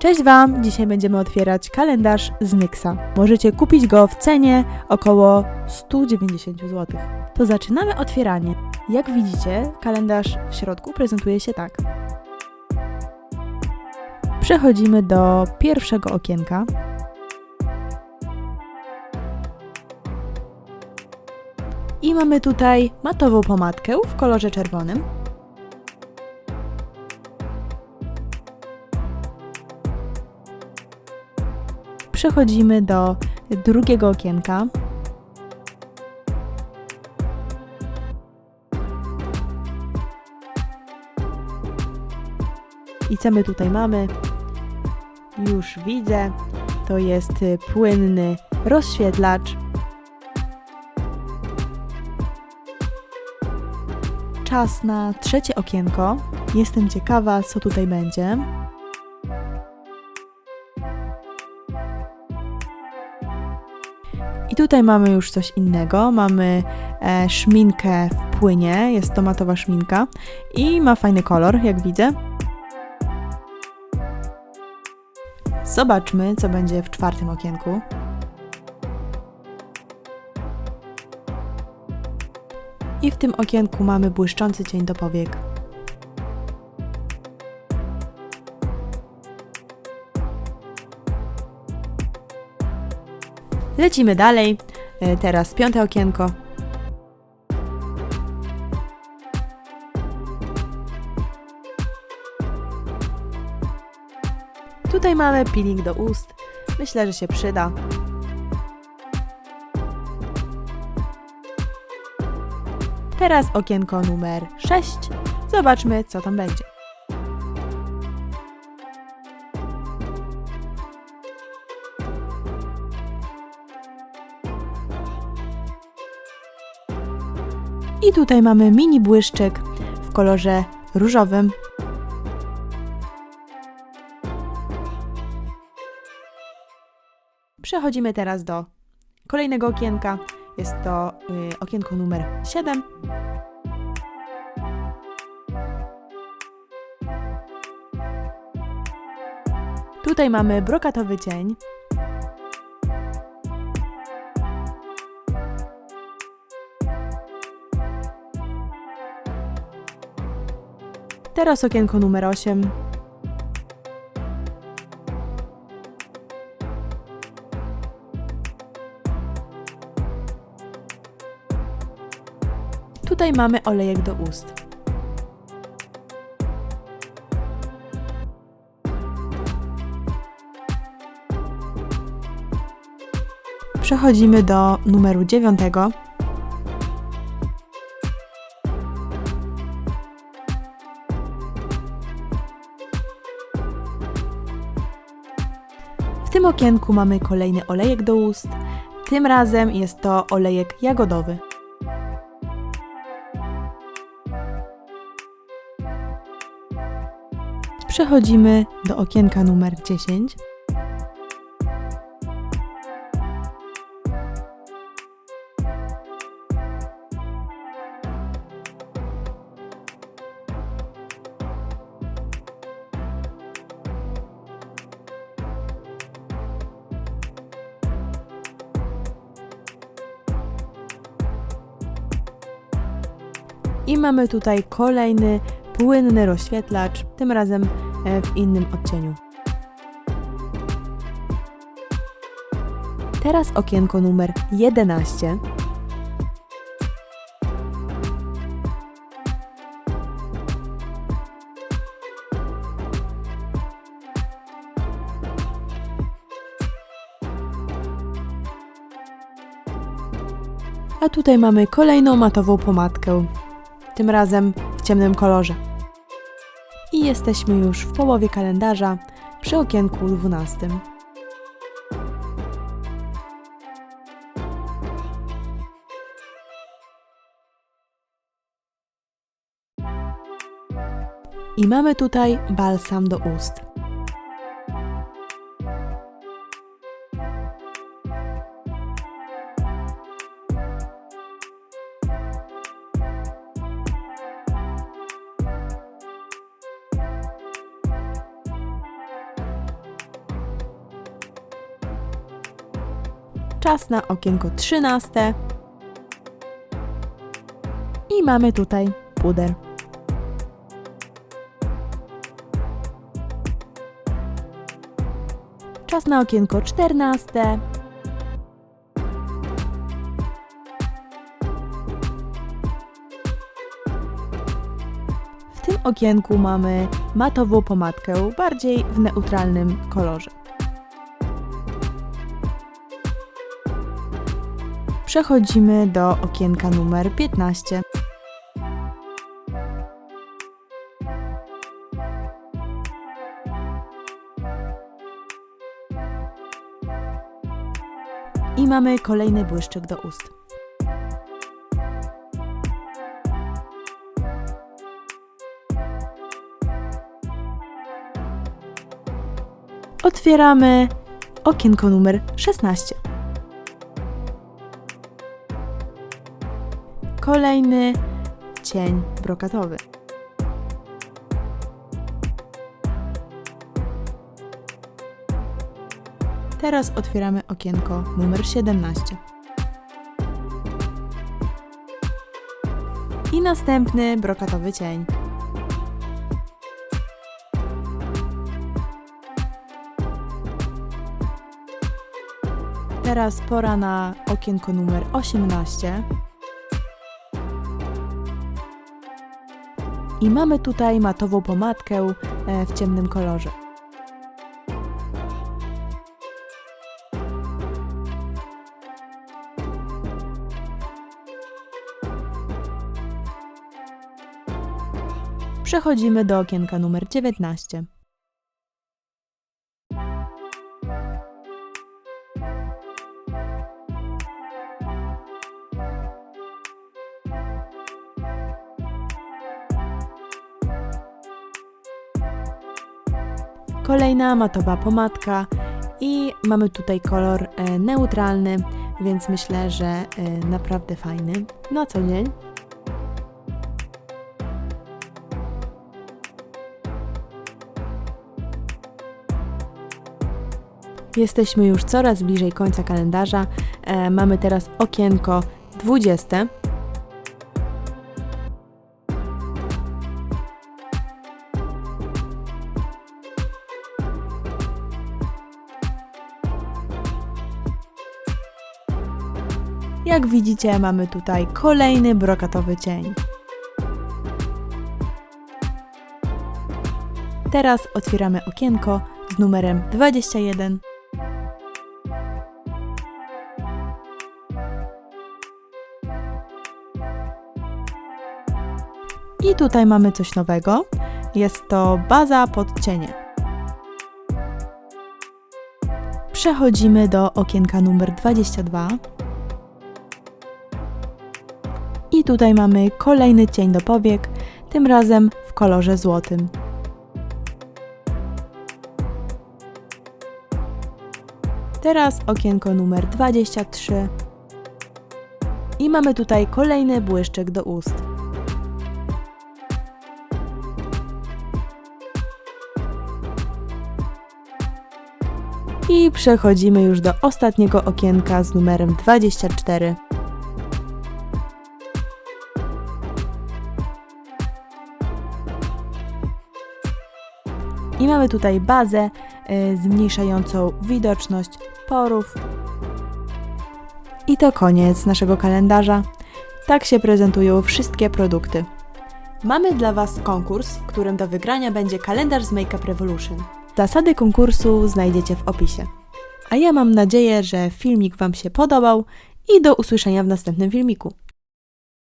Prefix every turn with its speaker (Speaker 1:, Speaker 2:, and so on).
Speaker 1: Cześć Wam! Dzisiaj będziemy otwierać kalendarz z Nyxa. Możecie kupić go w cenie około 190 zł. To zaczynamy otwieranie. Jak widzicie, kalendarz w środku prezentuje się tak. Przechodzimy do pierwszego okienka. I mamy tutaj matową pomadkę w kolorze czerwonym. Przechodzimy do drugiego okienka. I co my tutaj mamy? Już widzę. To jest y, płynny rozświetlacz. Czas na trzecie okienko. Jestem ciekawa, co tutaj będzie. Tutaj mamy już coś innego. Mamy e, szminkę w płynie, jest to matowa szminka i ma fajny kolor, jak widzę. Zobaczmy, co będzie w czwartym okienku. I w tym okienku mamy błyszczący cień do powiek. Lecimy dalej. E, Teraz piąte okienko. Tutaj mamy peeling do ust. Myślę, że się przyda. Teraz okienko numer 6. Zobaczmy, co tam będzie. I tutaj mamy mini błyszczyk w kolorze różowym. Przechodzimy teraz do kolejnego okienka. Jest to y, okienko numer 7. Tutaj mamy brokatowy cień. Teraz okienko numer 8. Tutaj mamy olejek do ust. Przechodzimy do numeru 9. W tym okienku mamy kolejny olejek do ust. Tym razem jest to olejek jagodowy. Przechodzimy do okienka numer 10. I mamy tutaj kolejny płynny rozświetlacz, tym razem e, w innym odcieniu. Teraz okienko numer 11. A tutaj mamy kolejną matową pomadkę, tym razem w ciemnym kolorze. I jesteśmy już w połowie kalendarza przy okienku 12. I mamy tutaj balsam do ust. Czas na okienko 13. I mamy tutaj puder. Czas na okienko 14. W tym okienku mamy matową pomadkę, bardziej w neutralnym kolorze. Przechodzimy do okienka numer 15. I mamy kolejny błyszczyk do ust. Otwieramy okienko numer 16. Kolejny cień brokatowy. Teraz otwieramy okienko numer 17. I następny brokatowy cień. Teraz pora na okienko numer 18. I mamy tutaj matową pomadkę e, w ciemnym kolorze. Przechodzimy do okienka numer 19. Kolejna matowa pomadka i mamy tutaj kolor e, neutralny, więc myślę, że e, naprawdę fajny na co dzień. Jesteśmy już coraz bliżej końca kalendarza. E, mamy teraz okienko 20. Jak widzicie, mamy tutaj kolejny brokatowy cień. Teraz otwieramy okienko z numerem 21. I tutaj mamy coś nowego. Jest to baza pod cienie. Przechodzimy do okienka numer 22. tutaj mamy kolejny cień do powiek, tym razem w kolorze złotym. Teraz okienko numer 23. I mamy tutaj kolejny błyszczyk do ust. I przechodzimy już do ostatniego okienka z numerem 24. mamy tutaj bazę y, zmniejszającą widoczność porów. I to koniec naszego kalendarza. Tak się prezentują wszystkie produkty. Mamy dla Was konkurs, w którym do wygrania będzie kalendarz z Makeup Revolution. Zasady konkursu znajdziecie w opisie. A ja mam nadzieję, że filmik Wam się podobał i do usłyszenia w następnym filmiku.